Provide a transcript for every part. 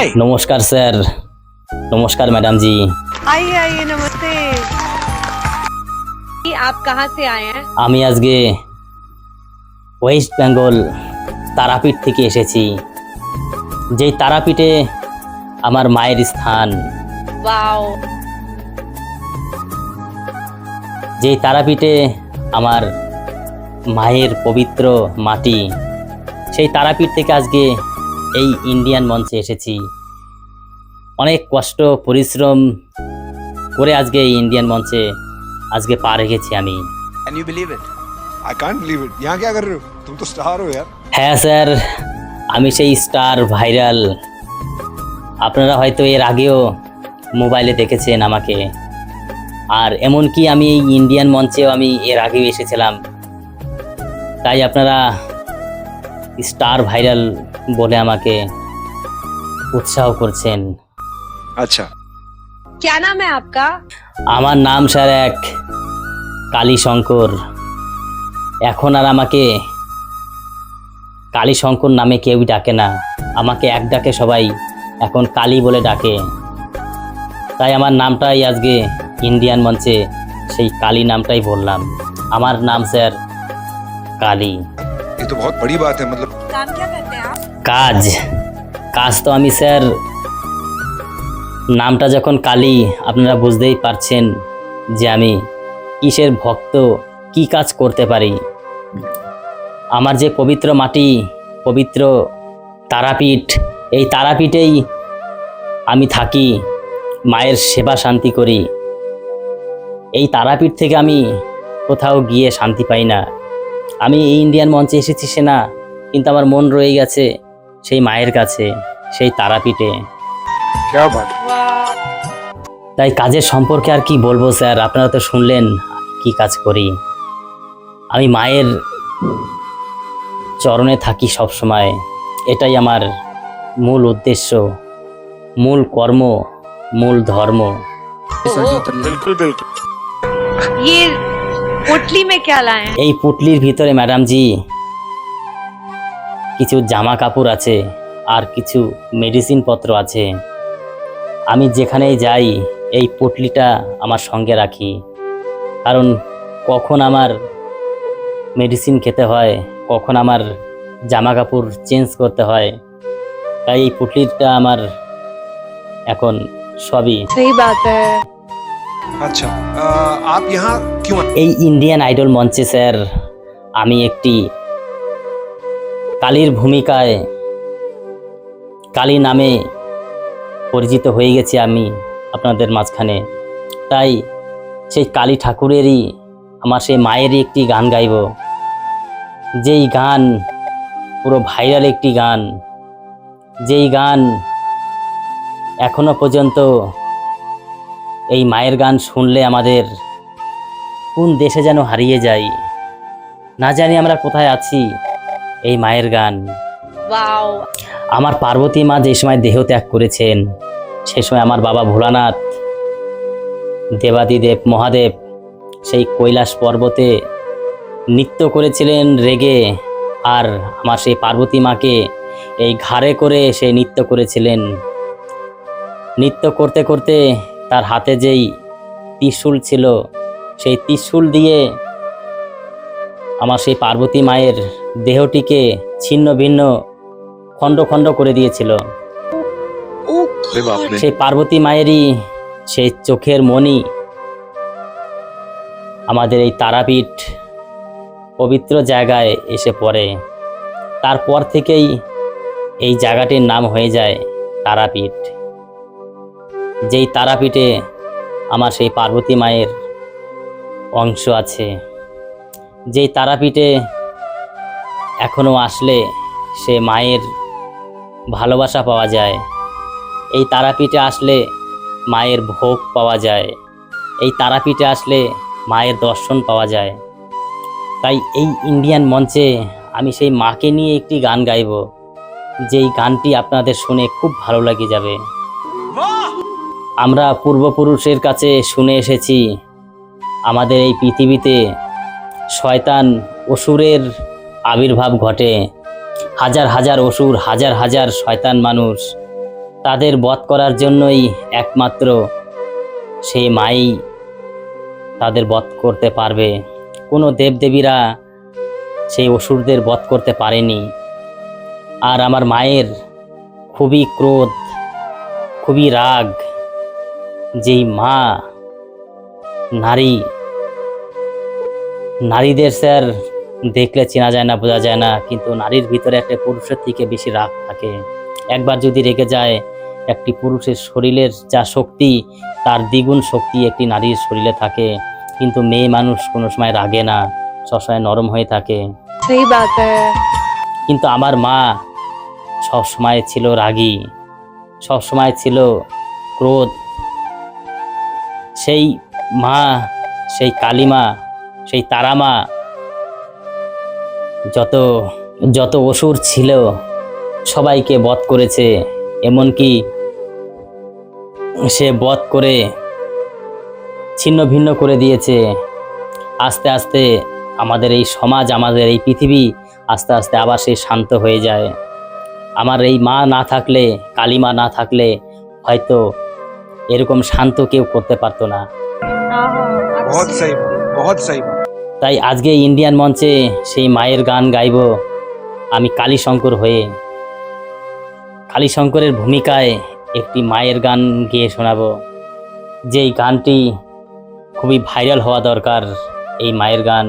High নমস্কার sir. নমস্কার madam জি আইয়ে আইয়ে নমস্তে আপ কাহা সে আয়ে হ্যাঁ? আমি আজকে ওয়েস্ট বেঙ্গল তারাপীঠ থেকে এসেছি। যেই তারাপীঠে আমার মায়ের স্থান। ওয়াও। যেই তারাপীঠে আমার মায়ের পবিত্র মাটি। সেই তারাপীঠ থেকে আজকে এই ইন্ডিয়ান মঞ্চে এসেছি। অনেক কষ্ট পরিশ্রম করে আজকে এই ইন্ডিয়ান মঞ্চে আজকে পা রেখেছি আমি। হ্যাঁ স্যার আমি সেই স্টার ভাইরাল আপনারা হয়তো এর আগেও মোবাইলে দেখেছেন আমাকে। আর এমনকি আমি এই ইন্ডিয়ান মঞ্চেও আমি এর আগেও এসেছিলাম। তাই আপনারা স্টার ভাইরাল বলে আমাকে উৎসাহ করছেন। अच्छा क्या नाम है आपका আমার নাম স্যার এক কালী শঙ্কর এখন আর আমাকে কালী শঙ্কর নামে কেউই ডাকে না আমাকে এক ডাকে সবাই এখন কালী বলে ডাকে তাই আমার নামটাই আজকে ইন্ডিয়ান মঞ্চে সেই কালী নামটাই বললাম আমার নাম স্যার কালী ये तो बहुत बड़ी बात है मतलब काम क्या करते हैं आप কাজ কাজ তো আমি স্যার নামটা যখন কালী, আপনারা বুঝতেই পারছেন যে আমি কিসের ভক্ত, কি কাজ করতে পারি। আমার যে পবিত্র মাটি, পবিত্র তারাপীঠ, এই তারাপীঠেই আমি থাকি, মায়ের সেবা শান্তি করি। এই তারাপীঠ থেকে আমি কোথাও গিয়ে শান্তি পাই না। আমি এই ইন্ডিয়ান মঞ্চে এসেছি সে না, কিন্তু আমার মন রয়ে গেছে সেই মায়ের কাছে, সেই তারাপীঠে। তাই কাজের সম্পর্কে আর কি বলব স্যার? আপনারা তো শুনলেন কি কাজ করি। আমি মায়ের চরণে থাকি সব সময় এটাই আমার মূল উদ্দেশ্য মূল কর্ম মূল ধর্ম। এই পুটলির ভিতরে ম্যাডাম জি কিছু জামা কাপড় আছে আর কিছু মেডিসিন পত্র আছে। আমি যেখানেই যাই এই পুটলিটা আমার সঙ্গে রাখি। কারণ কখন আমার মেডিসিন খেতে হয় কখন আমার জামা কাপড় চেঞ্জ করতে হয় তাই এই পুটলিটা আমার এখন সবই। হ্যাঁ। আচ্ছা আপ ইহা এই ইন্ডিয়ান আইডল মঞ্চে স্যার আমি একটি কালীর ভূমিকায় কালী নামে পরিচিত হয়ে গেছি আমি। আপনাদের মাঝখানে। তাই সেই কালী ঠাকুরেরই আমার সেই মায়েরই একটি গান গাইব। যেই গান পুরো ভাইরাল একটি গান যেই গান এখনও পর্যন্ত এই মায়ের গান শুনলে আমাদের কোন দেশে যেন হারিয়ে যাই না জানি আমরা কোথায় আছি এই মায়ের গান। আমার পার্বতী মা যে সময় দেহ ত্যাগ করেছেন সেই সময় আমার বাবা ভোলানাথ, দেবাদিদেব মহাদেব সেই কৈলাস পর্বতে নৃত্য করেছিলেন রেগে আর আমার সেই পার্বতী মাকে এই ঘাড়ে করে সে নৃত্য করেছিলেন। নৃত্য করতে করতে তার হাতে যেই ত্রিশুল ছিল, সেই ত্রিশুল দিয়ে আমার সেই পার্বতী মায়ের দেহটিকে ছিন্ন ভিন্ন খণ্ড খণ্ড করে দিয়েছিল। সেই পার্বতী মায়েরই সেই চোখের মনি আমাদের এই তারাপীঠ পবিত্র জায়গায় এসে পড়ে। তারপর থেকেই এই জায়গাটির নাম হয়ে যায় তারাপীঠ। যেই তারাপীঠে আমার সেই পার্বতী মায়ের অংশ আছে। যেই তারাপীঠে এখনও আসলে সে মায়ের ভালোবাসা পাওয়া যায়। এই তারাপীঠে আসলে মায়ের ভোগ পাওয়া যায়। এই তারাপীঠে আসলে মায়ের দর্শন পাওয়া যায়। তাই এই ইন্ডিয়ান মঞ্চে আমি সেই মাকে নিয়ে একটি গান গাইব। যেই গানটি আপনাদের শুনে খুব ভালো লাগে যাবে। আমরা পূর্বপুরুষের কাছে শুনে এসেছি, আমাদের এই পৃথিবীতে শয়তান অসুরের আবির্ভাব ঘটে। হাজার হাজার অসুর, হাজার হাজার শয়তান মানুষ তাদের বধ করার জন্যই একমাত্র সেই মাই তাদের বধ করতে পারবে। কোনো দেবদেবীরা সেই অসুরদের বধ করতে পারেনি। আর আমার মায়ের খুবই ক্রোধ, খুবই রাগ, যেই মা নারী, নারীদের স্যার দেখলে চেনা যায় না, বোঝা যায় না, কিন্তু নারীর ভিতরে একটা পুরুষের থেকে বেশি রাগ থাকে। একবার যদি রেগে যায় একটি পুরুষের শরীরের যা শক্তি তার দ্বিগুণ শক্তি একটি নারীর শরীরে থাকে। কিন্তু মেয়ে মানুষ কোনো সময় রাগে না সবসময় নরম হয়ে থাকে। কিন্তু আমার মা সব সময় ছিল রাগী সব সময় ছিল ক্রোধ। সেই মা সেই কালিমা সেই তারামা যত যত অসুর ছিল সবাইকে বধ করেছে। এমনকি সে বধ করে ছিন্ন ভিন্ন করে দিয়েছে। আস্তে আস্তে আমাদের এই সমাজ আমাদের এই পৃথিবী আস্তে আস্তে আবার সে শান্ত হয়ে যায়। আমার এই মা না থাকলে কালিমা না থাকলে হয়তো এরকম শান্ত কেউ করতে পারতো না। তাই আজকে ইন্ডিয়ান মঞ্চে সেই মায়ের গান গাইব আমি কালীশঙ্কর হয়ে। কালীশঙ্করের ভূমিকায় একটি মায়ের গান গিয়ে শোনাবো। যেই গানটি খুবই ভাইরাল হওয়া দরকার এই মায়ের গান।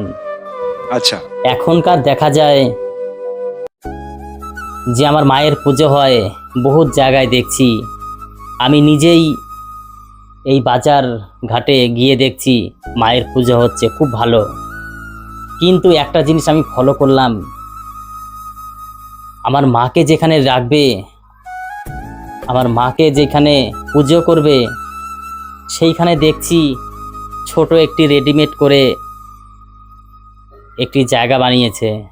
আচ্ছা। এখনকার দেখা যায় যে আমার মায়ের পুজো হয় বহুত জায়গায় দেখছি। আমি নিজেই এই বাজার ঘাটে গিয়ে দেখছি মায়ের পুজো হচ্ছে খুব ভালো। কিন্তু একটা জিনিস আমি ফলো করলাম। আমার মাকে যেখানে রাখবে আমার মাকে যেখানে পুজো করবে, সেইখানে দেখছি ছোট একটি রেডিমেড করে একটি জায়গা বানিয়েছে।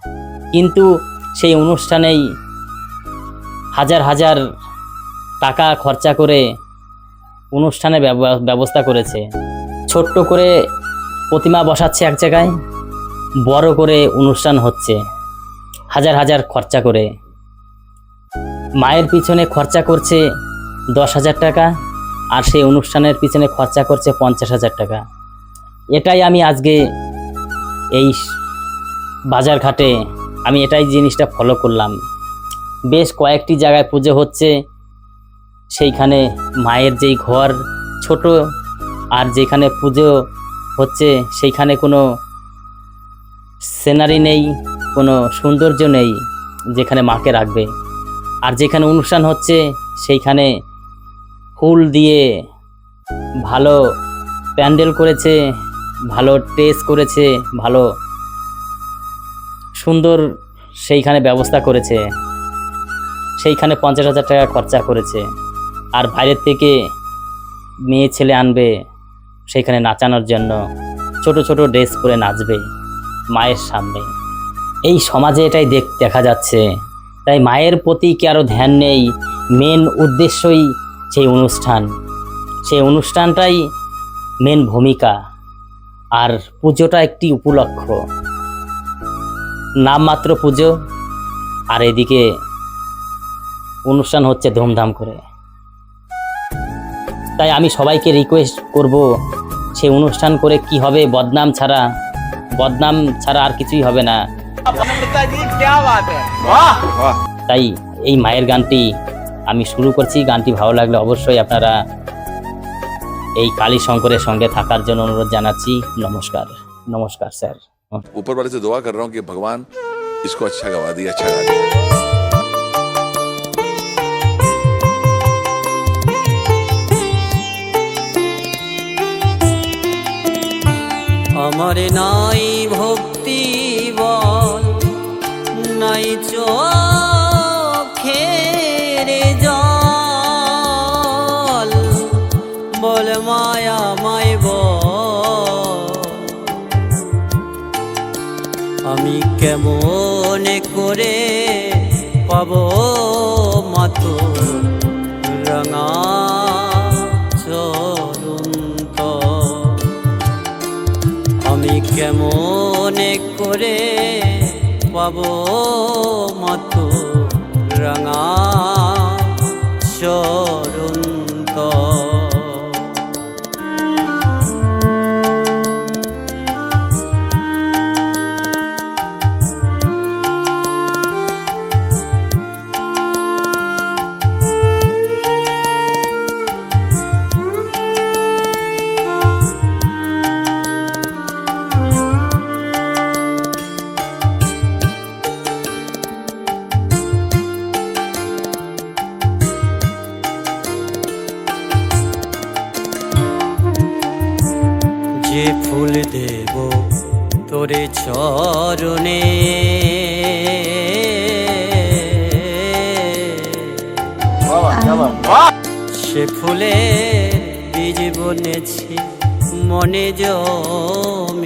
কিন্তু সেই অনুষ্ঠানেই হাজার হাজার টাকা খরচা করে অনুষ্ঠানে ব্যব- ব্যবস্থা করেছে। ছোট্ট করে প্রতিমা বসাচ্ছে এক জায়গায়, বড় করে অনুষ্ঠান হচ্ছে, হাজার হাজার খরচা করে। মায়ের পিছনে খরচা করছে দশ হাজার টাকা আর সেই অনুষ্ঠানের পিছনে খরচা করছে পঞ্চাশ হাজার টাকা। এটাই আমি আজকে এই বাজারঘাটে আমি এটাই জিনিসটা ফলো করলাম। বেশ কয়েকটি জায়গায় পুজো হচ্ছে, সেইখানে মায়ের যেই ঘর ছোট, আর যেখানে পুজো হচ্ছে সেইখানে কোনো সিনারি নেই, কোনো সৌন্দর্য নেই যেখানে মাকে রাখবে। আর যেখানে অনুষ্ঠান হচ্ছে, সেইখানে ফুল দিয়ে ভালো প্যান্ডেল করেছে, ভালো টেস্ট করেছে, ভালো সুন্দর সেইখানে ব্যবস্থা করেছে। সেইখানে পঞ্চাশ হাজার টাকা খরচা করেছে। আর বাইরের থেকে মেয়ে ছেলে আনবে সেইখানে নাচানোর জন্য। ছোট ছোট ড্রেস পরে নাচবে মায়ের সামনে। এই সমাজে এটাই দেখ দেখা যাচ্ছে। তাই মায়ের প্রতি কি আরও ধ্যান নেই মেন উদ্দেশ্যই সেই অনুষ্ঠান। সেই অনুষ্ঠানটাই মেন ভূমিকা। আর পুজোটা একটি উপলক্ষ। নামমাত্র পুজো, আর এদিকে অনুষ্ঠান হচ্ছে ধুমধাম করে। তাই আমি সবাইকে রিকোয়েস্ট করব, সেই অনুষ্ঠান করে কি হবে? বদনাম ছাড়া বদনাম ছাড়া আর কিছুই হবে না। তাই এই মায়ের গানটি আমি শুরু করছি গানটি ভালো লাগলে অবশ্যই আপনারা এই কালী শঙ্করের সঙ্গে থাকার জন্য অনুরোধ জানাচ্ছি নমস্কার নমস্কার স্যার ऊपर वाले से दुआ कर रहा हूँ कि भगवान इसको अच्छा गवा दिया अच्छा गा दिया আমার নাই ভক্তি বল নাই চোখের জল। বল মায়া বল আমি কেমন করে পাব মাতো রঙা চরন্ত আমি কেমন করে পাব মতো রাঙা চরন্ত ফুল দেব তোরে চরণে। সে ফুলে বীজ বনেছি মনে জমিনে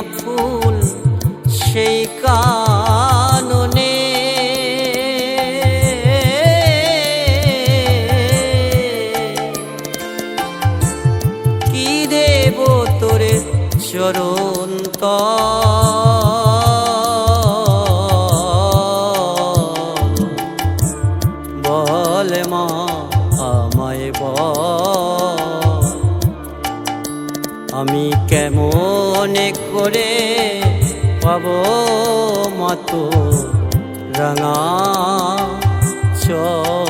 না ফুল সেই কাননে। কি দেব তোরে চরণ মত রঙা চরন্ত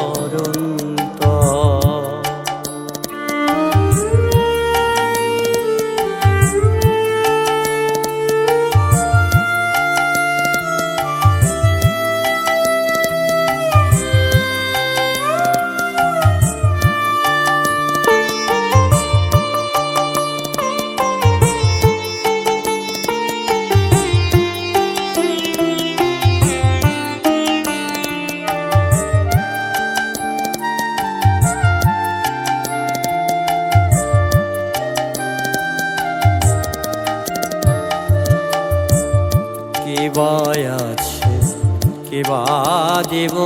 কে বা আছে কে বা দেব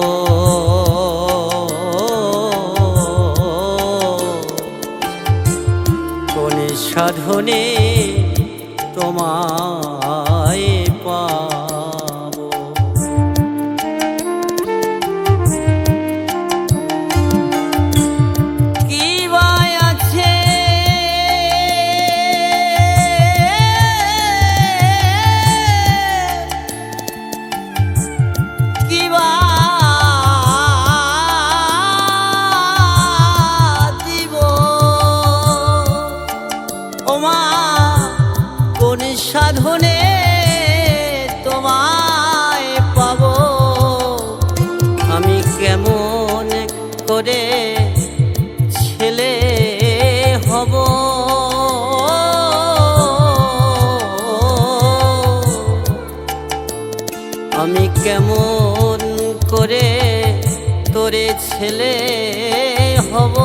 কোন সাধনে তোমায় ছেলে হব।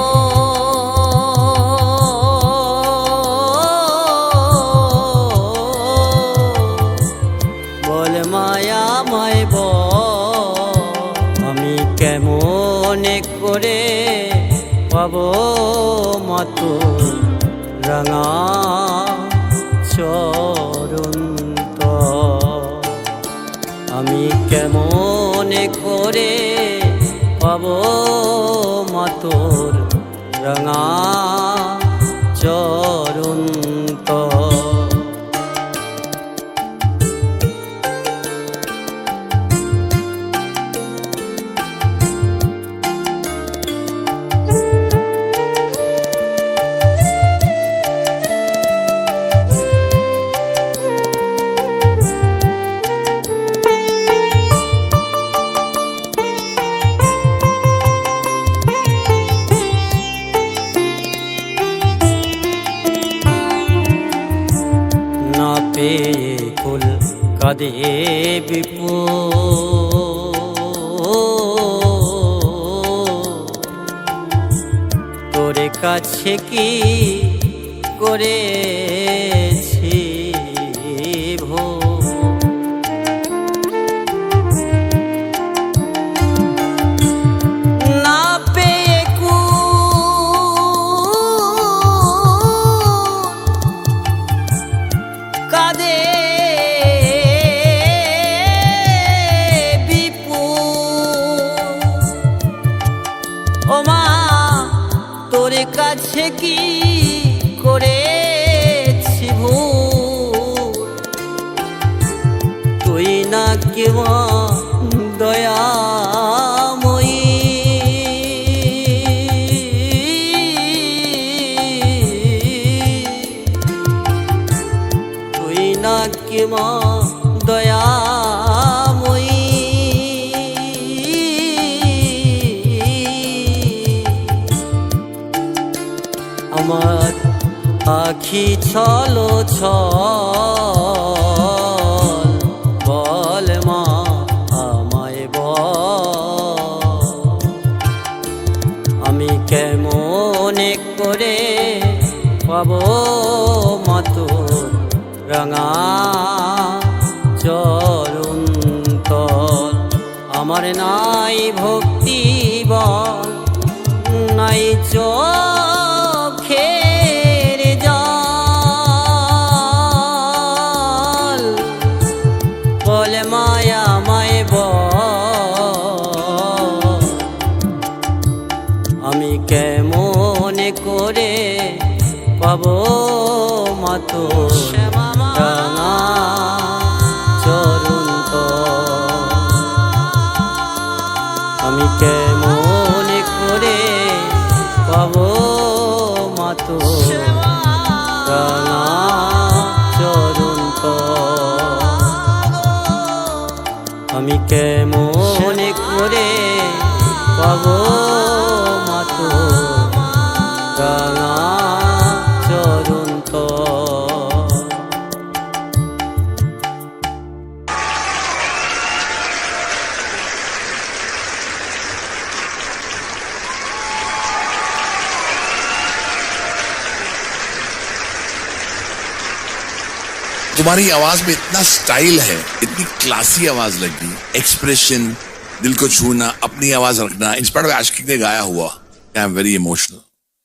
বল মায়া মায় আমি কেমন করে পাব মত রাঙা চরন্ত আমি কেমন করে পাব মাতোর রঙা চরন্ত কুল কাঁদে বিপু তোরে কাছে কি করেছি কাছে কি করেছি ভুল? তুই না কেউ আমার আখি ছলো ছল। বল মা বল। আমি কেমনে করে আমার নাই ভক্তি বল, নাই চোখের পাবো মাতো রাঙা তল। আমি কেমনে করে পাবো মাতো রাঙা তল। আমি কেমনে করে পাবো মাতো রাঙা तुम्हारी आवाज़ में इतना स्टाइल है, इतनी क्लासी आवाज़ लग रही एक्सप्रेशन दिल को छूना, अपनी आवाज़ रखना। इंस्पायर्ड बाय आशिक ने गाया हुआ। I am very emotional